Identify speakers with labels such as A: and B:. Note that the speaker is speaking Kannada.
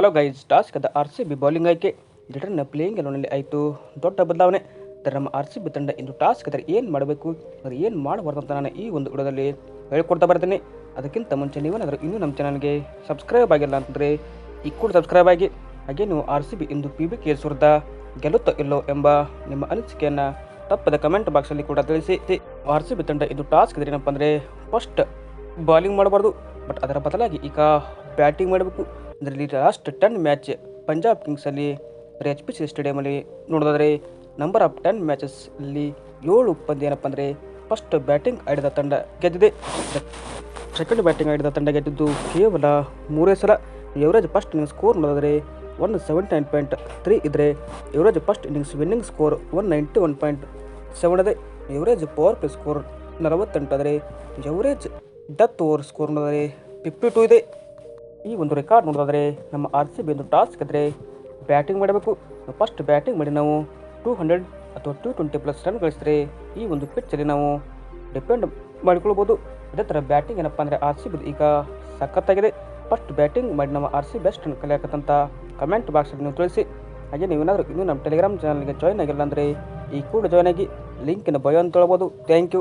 A: Hello guys toss R C B bowling ಆಯ್ಕೆ. ಜಡರ್ನ ಪ್ಲೇಯಿಂಗ್ ಎಲ್ಲೋನಲ್ಲಿ ಆಯಿತು. ದೊಡ್ಡ ಬದಲಾವಣೆ. ಅದರ ನಮ್ಮ ಆರ್ ಸಿ ಬಿ ತಂಡ ಇಂದು ಟಾಸ್ಕ್ ಅದರ ಏನು ಮಾಡಬೇಕು? ಅದು ಏನು ಮಾಡಬಾರ್ದು ಅಂತ ನಾನು ಈ ಒಂದು ವಿಡಿಯೋದಲ್ಲಿ ಹೇಳ್ಕೊಡ್ತಾ ಬರ್ತೀನಿ. ಅದಕ್ಕಿಂತ ಮುಂಚೆ ನೀವೇನಾದರೂ ಇನ್ನೂ ನಮ್ಮ ಚಾನಲ್ಗೆ ಸಬ್ಸ್ಕ್ರೈಬ್ ಆಗಿಲ್ಲ ಅಂತಂದರೆ ಈ ಕೂಡ ಸಬ್ಸ್ಕ್ರೈಬ್ ಆಗಿ. ಹಾಗೆ ನೀವು ಆರ್ ಸಿ ಬಿ ಇಂದು ಪಿ ಬಿ ಕೆ ಸುರ್ದ ಗೆಲ್ಲುತ್ತೋ ಇಲ್ಲೋ ಎಂಬ ನಿಮ್ಮ ಅನಿಸಿಕೆಯನ್ನು ತಪ್ಪದ ಕಮೆಂಟ್ ಬಾಕ್ಸಲ್ಲಿ ಕೂಡ ತಿಳಿಸಿ. ಆರ್ ಸಿ ಬಿ ತಂಡ ಇದು ಟಾಸ್ಕ್ ಏನಪ್ಪ ಅಂದರೆ ಫಸ್ಟ್ ಬಾಲಿಂಗ್ ಮಾಡಬಾರ್ದು. ಬಟ್ ಅದರ ಬದಲಾಗಿ ಈಗ ಬ್ಯಾಟಿಂಗ್ ಮಾಡಬೇಕು. ಅದರಲ್ಲಿ ಲಾಸ್ಟ್ ಟೆನ್ ಮ್ಯಾಚ್ ಪಂಜಾಬ್ ಕಿಂಗ್ಸಲ್ಲಿ ಎಚ್ ಪಿ ಸಿ ಸ್ಟೇಡಿಯಮಲ್ಲಿ ನೋಡೋದಾದರೆ ನಂಬರ್ ಆಫ್ ಟೆನ್ ಮ್ಯಾಚಸ್ ಅಲ್ಲಿ ಏಳು ಪಂದ್ಯ ಏನಪ್ಪ ಅಂದರೆ ಫಸ್ಟ್ ಬ್ಯಾಟಿಂಗ್ ಆಡಿದ ತಂಡ ಗೆದ್ದಿದೆ. ಸೆಕೆಂಡ್ ಬ್ಯಾಟಿಂಗ್ ಆಡಿದ ತಂಡ ಗೆದ್ದಿದ್ದು ಕೇವಲ ಮೂರೇ ಸಲ. ಎವರೇಜ್ ಫಸ್ಟ್ ಇನ್ನಿಂಗ್ ಸ್ಕೋರ್ ನೋಡಿದ್ರೆ one seventy nine point three ಇದ್ದರೆ average first innings winning score one ninety one point seven ಅದೇ ಎವರೇಜ್ ಪವರ್ ಪ್ಲೇ ಸ್ಕೋರ್ ನಲವತ್ತೆಂಟು ಆದರೆ ಎವರೇಜ್ ಡೆತ್ ಓವರ್ ಸ್ಕೋರ್ ನೋಡಿದರೆ ಫಿಫ್ಟಿ ಟೂ ಇದೆ. ಈ ಒಂದು ರೆಕಾರ್ಡ್ ನೋಡೋದಾದರೆ ನಮ್ಮ ಆರ್ ಸಿ ಬಿ ಒಂದು ಟಾಸ್ಕ್ ಇದ್ದರೆ ಬ್ಯಾಟಿಂಗ್ ಮಾಡಬೇಕು. ಫಸ್ಟ್ ಬ್ಯಾಟಿಂಗ್ ಮಾಡಿ ನಾವು ಟೂ ಹಂಡ್ರೆಡ್ ಅಥವಾ ಟೂ ಟ್ವೆಂಟಿ ಪ್ಲಸ್ ರನ್ ಗಳಿಸಿದ್ರೆ ಈ ಒಂದು ಪಿಚ್ಚಲ್ಲಿ ನಾವು ಡಿಪೆಂಡ್ ಮಾಡಿಕೊಳ್ಬೋದು. ಅದೇ ಥರ ಬ್ಯಾಟಿಂಗ್ ಏನಪ್ಪ ಅಂದರೆ ಆರ್ ಸಿ ಬಿ ಈಗ ಸಖತ್ತಾಗಿದೆ. ಫಸ್ಟ್ ಬ್ಯಾಟಿಂಗ್ ಮಾಡಿ ನಮ್ಮ ಆರ್ ಸಿ ಬೆಸ್ಟ್ ಕಲಿಯಾಕತ್ತಂತ ಕಮೆಂಟ್ ಬಾಕ್ಸಲ್ಲಿ ನೀವು ತಿಳಿಸಿ. ಹಾಗೆ ನೀವೇನಾದರೂ ಇನ್ನೂ ನಮ್ಮ ಟೆಲಿಗ್ರಾಮ್ ಚಾನಲ್ಗೆ ಜಾಯ್ನ್ ಆಗಿಲ್ಲ ಅಂದರೆ ಈ ಕೂಡ ಜಾಯ್ನ್ ಆಗಿ ಲಿಂಕಿನ ಬಯೋ ಅಂತ ಹೇಳ್ಬೋದು ಥ್ಯಾಂಕ್ ಯು